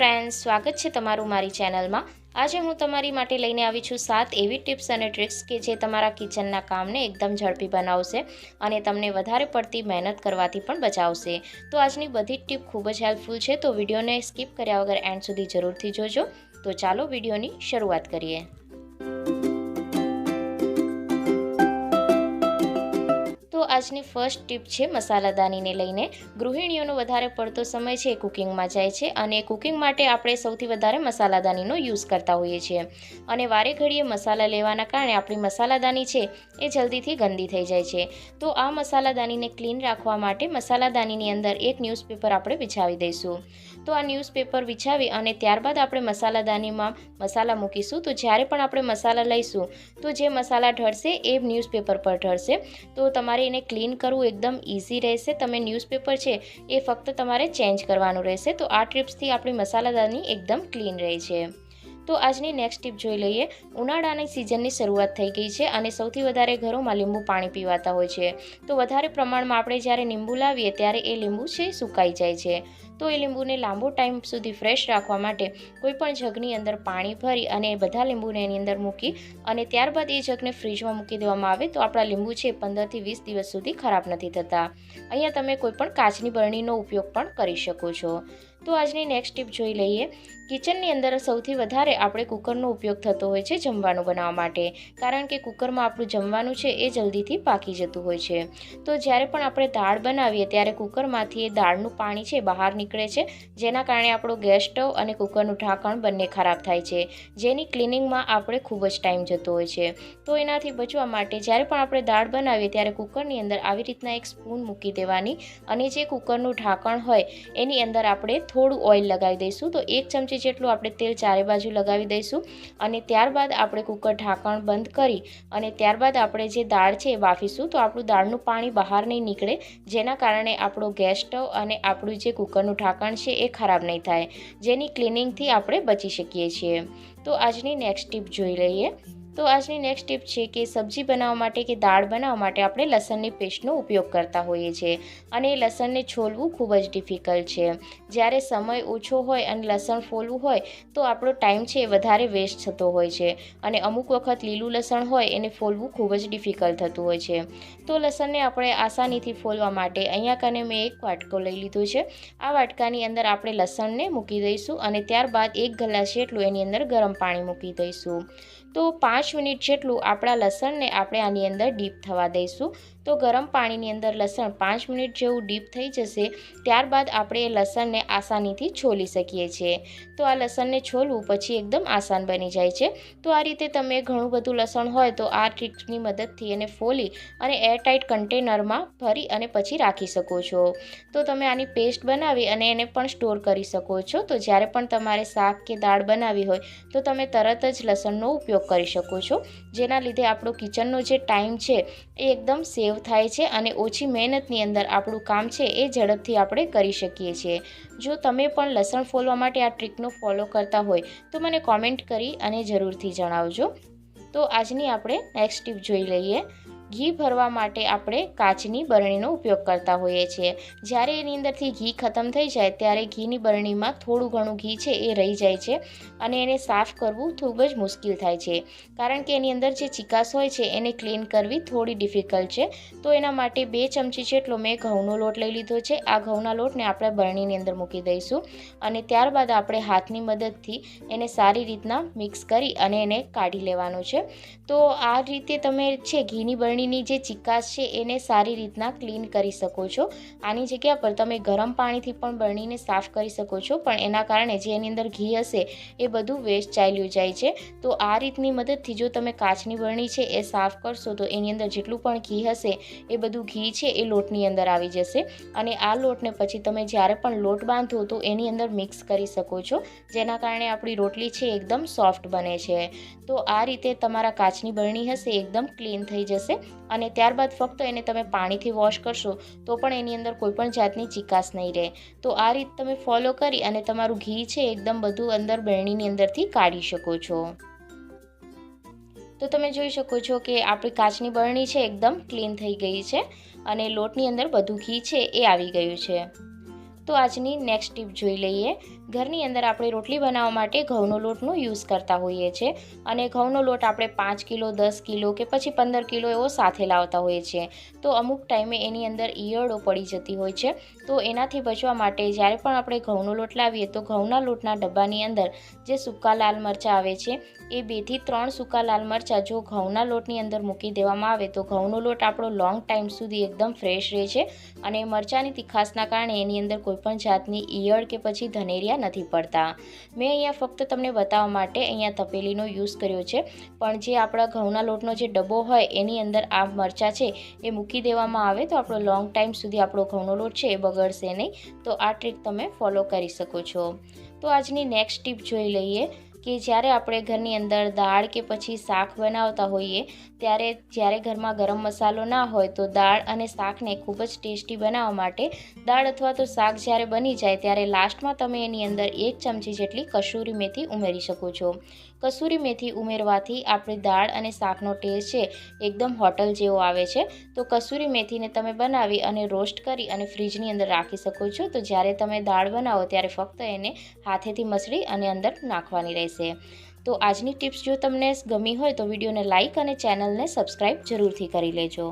Friends સ્વાગત છે તમારું મારી ચેનલમાં. આજે હું તમારી માટે લઈને આવી છું સાત એવી ટિપ્સ અને ટ્રિક્સ કે જે તમારા કિચનના કામને એકદમ ઝડપી બનાવશે અને તમને વધારે પડતી મહેનત કરવાથી પણ બચાવશે. તો આજની બધી જ ટીપ ખૂબ જ હેલ્પફુલ છે, તો વિડીયોને સ્કીપ કર્યા વગર એન્ડ સુધી જરૂરથી જોજો. તો ચાલો વિડીયોની શરૂઆત કરીએ. આજની ફર્સ્ટ ટીપ છે મસાલાદાનીને લઈને. ગૃહિણીઓનો વધારે પડતો સમય છે એ કુકિંગમાં જાય છે અને કુકિંગ માટે આપણે સૌથી વધારે મસાલાદાનીનો યુઝ કરતા હોઈએ છીએ. અને વારે ઘડીએ મસાલા લેવાના કારણે આપણી મસાલાદાની છે એ જલ્દીથી ગંદી થઈ જાય છે. તો આ મસાલાદાનીને ક્લીન રાખવા માટે મસાલાદાનીની અંદર એક ન્યૂઝપેપર આપણે વિછાવી દઈશું. તો આ ન્યૂઝપેપર વિછાવી અને ત્યારબાદ આપણે મસાલાદાનીમાં મસાલા મૂકીશું. તો જ્યારે પણ આપણે મસાલા લઈશું, તો જે મસાલા ઢળશે એ ન્યૂઝપેપર પર ઢળશે. તો તમારે એને ક્લીન કરવું એકદમ ઇઝી રહેશે. તમે ન્યૂઝપેપર છે એ ફક્ત તમારે ચેન્જ કરવાનું રહેશે. તો આ ટ્રીપ્સથી આપણી મસાલાદારની એકદમ ક્લીન રહે છે. તો આજની નેક્સ્ટ ટીપ જોઈ લઈએ. ઉનાળાની સિઝનની શરૂઆત થઈ ગઈ છે અને સૌથી વધારે ઘરોમાં લીંબુ પાણી પીવાતા હોય છે. તો વધારે પ્રમાણમાં આપણે જ્યારે લીંબુ લાવીએ ત્યારે એ લીંબુ છે, સુકાઈ જાય છે. તો એ લીંબુને લાંબો ટાઈમ સુધી ફ્રેશ રાખવા માટે કોઈપણ જગની અંદર પાણી ભરી અને બધા લીંબુને એની અંદર મૂકી અને ત્યારબાદ એ જગને ફ્રીજમાં મૂકી દેવામાં આવે તો આપણા લીંબુ છે પંદરથી વીસ દિવસ સુધી ખરાબ નથી થતા. અહીંયા તમે કોઈપણ કાચની બરણીનો ઉપયોગ પણ કરી શકો છો. તો આજની નેક્સ્ટ ટીપ જોઈ લઈએ. કિચનની અંદર સૌથી વધારે આપણે કુકરનો ઉપયોગ થતો હોય છે જમવાનું બનાવવા માટે. કારણ કે કુકરમાં આપણું જમવાનું છે એ જલ્દીથી પાકી જતું હોય છે. તો જ્યારે પણ આપણે દાળ બનાવીએ ત્યારે કુકરમાંથી એ દાળનું પાણી છે બહાર નીકળે છે, જેના કારણે આપણો ગેસ સ્ટવ અને કુકરનું ઢાંકણ બંને ખરાબ થાય છે. જેની ક્લિનિંગમાં આપણે ખૂબ જ ટાઈમ જતો હોય છે. તો એનાથી બચવા માટે જ્યારે પણ આપણે દાળ બનાવીએ ત્યારે કુકરની અંદર આવી રીતના એક સ્પૂન મૂકી દેવાની અને જે કુકરનું ઢાંકણ હોય એની અંદર આપણે થોડું ઓઇલ લગાવી દઈશું. તો એક ચમચી જેટલું આપણે તેલ ચારે બાજુ લગાવી દઈશું અને ત્યારબાદ આપણે કુકર ઢાંકણ બંધ કરી અને ત્યારબાદ આપણે જે દાળ છે એ બાફીશું. તો આપણું દાળનું પાણી બહાર નહીં નીકળે, જેના કારણે આપણો ગેસ સ્ટવ અને આપણું જે કુકરનું ઢાંકણ છે એ ખરાબ નહીં થાય. જેની ક્લિનિંગથી આપણે બચી શકીએ છીએ. તો આજની નેક્સ્ટ ટીપ જોઈ લઈએ. તો આજની નેક્સ્ટ ટીપ છે કે સબ્જી બનાવવા માટે કે દાળ બનાવવા માટે આપણે લસણની પેસ્ટનો ઉપયોગ કરતા હોઈએ છીએ. અને એ લસણને છોલવું ખૂબ જ ડિફિકલ્ટ છે. જ્યારે સમય ઓછો હોય અને લસણ ફોલવું હોય, તો આપણો ટાઈમ છે એ વધારે વેસ્ટ થતો હોય છે. અને અમુક વખત લીલું લસણ હોય, એને ફોલવું ખૂબ જ ડિફિકલ્ટ થતું હોય છે. તો લસણને આપણે આસાનીથી ફોલવા માટે અહીંયા કને મેં એક વાટકો લઈ લીધો છે. આ વાટકાની અંદર આપણે લસણને મૂકી દઈશું અને ત્યારબાદ એક ગ્લાસ જેટલું એની અંદર ગરમ પાણી મૂકી દઈશું. તો પાંચ મિનિટ જેટલું આપણા લસણને આપણે આની અંદર ડીપ થવા દઈશું. તો ગરમ પાણીની અંદર લસણ પાંચ મિનિટ જેવું ડીપ થઈ જશે, ત્યારબાદ આપણે એ લસણને આસાનીથી છોલી શકીએ છીએ. તો આ લસણને છોલવું પછી એકદમ આસાન બની જાય છે. તો આ રીતે તમે ઘણું બધું લસણ હોય તો આ ટ્રીક્સની મદદથી એને ફોલી અને એરટાઇટ કન્ટેનરમાં ભરી અને પછી રાખી શકો છો. તો તમે આની પેસ્ટ બનાવી અને એને પણ સ્ટોર કરી શકો છો. તો જ્યારે પણ તમારે શાક કે દાળ બનાવી હોય, તો તમે તરત જ લસણનો ઉપયોગ કરી શકો છો. જેના લીધે આપણો કિચનનો જે ટાઈમ છે, એ એકદમ સેવ થાય છે અને ઓછી મહેનતની અંદર આપણું કામ છે એ ઝડપથી આપણે કરી શકીએ છીએ. જો તમે પણ લસણ ફોલવા માટે આ ટ્રીકનો ફોલો કરતા હોય, તો મને કોમેન્ટ કરી અને જરૂરથી જણાવજો. તો આજની આપણે નેક્સ્ટ ટીપ જોઈ લઈએ. ઘી ભરવા માટે આપણે કાચની બરણીનો ઉપયોગ કરતા હોઈએ છીએ. જ્યારે એની અંદરથી ઘી ખતમ થઈ જાય ત્યારે ઘીની બરણીમાં થોડું ઘણું ઘી છે એ રહી જાય છે અને એને સાફ કરવું ખૂબ જ મુશ્કેલ થાય છે. કારણ કે એની અંદર જે ચિકાસ હોય છે એને ક્લીન કરવી થોડી ડિફિકલ્ટ છે. તો એના માટે બે ચમચી જેટલો મેં ઘઉંનો લોટ લઈ લીધો છે. આ ઘઉંના લોટને આપણે બરણીની અંદર મૂકી દઈશું અને ત્યારબાદ આપણે હાથની મદદથી એને સારી રીતના મિક્સ કરી અને એને કાઢી લેવાનું છે. તો આ રીતે તમે છે ઘીની બરણી બરણીની જે ચિકાસ છે એને સારી રીતના ક્લીન કરી શકો છો. આની જગ્યા પર તમે ગરમ પાણીથી પણ બરણીને સાફ કરી શકો છો. પણ એના કારણે જે એની અંદર ઘી હશે એ બધું વેસ્ટ ચાલ્યું જાય છે. તો આ રીતની મદદથી જો તમે કાચની બરણી છે એ સાફ કરશો તો એની અંદર જેટલું પણ ઘી હશે એ બધું ઘી છે એ લોટની અંદર આવી જશે. અને આ લોટને પછી તમે જ્યારે પણ લોટ બાંધો તો એની અંદર મિક્સ કરી શકો છો. જેના કારણે આપણી રોટલી છે એકદમ સોફ્ટ બને છે. તો આ રીતે તમારા કાચની બરણી હશે એકદમ ક્લીન થઈ જશે. અને ત્યારબાદ ફક્ત એને તમે પાણીથી વોશ કરશો, તો પણ એની અંદર કોઈ પણ જાતની ચિકાસ નહીં રહે. તો આ રીત તમે ફોલો કરી અને તમારું ઘી છે એકદમ બધું અંદર બરણીની અંદરથી કાઢી શકો છો. તો તમે જોઈ શકો છો કે આપણી કાચની બરણી છે એકદમ ક્લીન થઈ ગઈ છે અને લોટની અંદર બધું ઘી છે એ આવી ગયું છે. તો આજની નેક્સ્ટ ટીપ જોઈ લઈએ. ઘરની અંદર આપણે રોટલી બનાવવા માટે ઘઉંનો લોટનો યુઝ કરતા હોઈએ છીએ અને ઘઉંનો લોટ આપણે પાંચ કિલો, દસ કિલો કે પછી પંદર કિલો એવો સાથે લાવતા હોઈએ છીએ. તો અમુક ટાઈમે એની અંદર ઈયળો પડી જતી હોય છે. તો એનાથી બચવા માટે જ્યારે પણ આપણે ઘઉંનો લોટ લાવીએ તો ઘઉંના લોટના ડબ્બાની અંદર જે સૂકા લાલ મરચાં આવે છે, એ બેથી ત્રણ સૂકા લાલ મરચાં જો ઘઉંના લોટની અંદર મૂકી દેવામાં આવે તો ઘઉંનો લોટ આપણો લોંગ ટાઈમ સુધી એકદમ ફ્રેશ રહે છે. અને મરચાંની તીખાસના કારણે એની અંદર કોઈપણ જાતની ઈયળ કે પછી ધનેરિયા નથી પડતા. મેં અહીંયા ફક્ત તમને બતાવવા માટે અહીંયા તપેલીનો યુઝ કર્યો છે. પણ જે આપણા ઘઉંના લોટનો જે ડબ્બો હોય, એની અંદર આ મરચાં છે, એ મૂકી દેવામાં આવે તો આપણો લોંગ ટાઈમ સુધી આપણો ઘઉંનો લોટ છે, એ બગડશે નહીં. તો આ ટ્રીક તમે ફોલો કરી શકો છો. તો આજની નેક્સ્ટ ટીપ જોઈ લઈએ. કે જ્યારે આપણે ઘરની અંદર દાળ કે પછી શાક બનાવતા હોઈએ, ત્યારે જ્યારે ઘરમાં ગરમ મસાલો ના હોય તો દાળ અને શાકને ખૂબ જ ટેસ્ટી બનાવવા માટે દાળ અથવા તો શાક જ્યારે બની જાય ત્યારે લાસ્ટમાં તમે એની અંદર એક ચમચી જેટલી કસૂરી મેથી ઉમેરી શકો છો. કસૂરી મેથી ઉમેરવાથી આપણી દાળ અને શાકનો ટેસ્ટ છે એકદમ હોટલ જેવો આવે છે. તો કસૂરી મેથીને તમે બનાવી અને રોસ્ટ કરી અને ફ્રીજની અંદર રાખી શકો છો. તો જ્યારે તમે દાળ બનાવો ત્યારે ફક્ત એને હાથેથી મસળી અને અંદર નાખવાની રહેશે. તો આજની ટિપ્સ જો તમને ગમી હોય તો વિડીયોને લાઇક અને ચેનલને સબસ્ક્રાઈબ જરૂરથી કરી લેજો.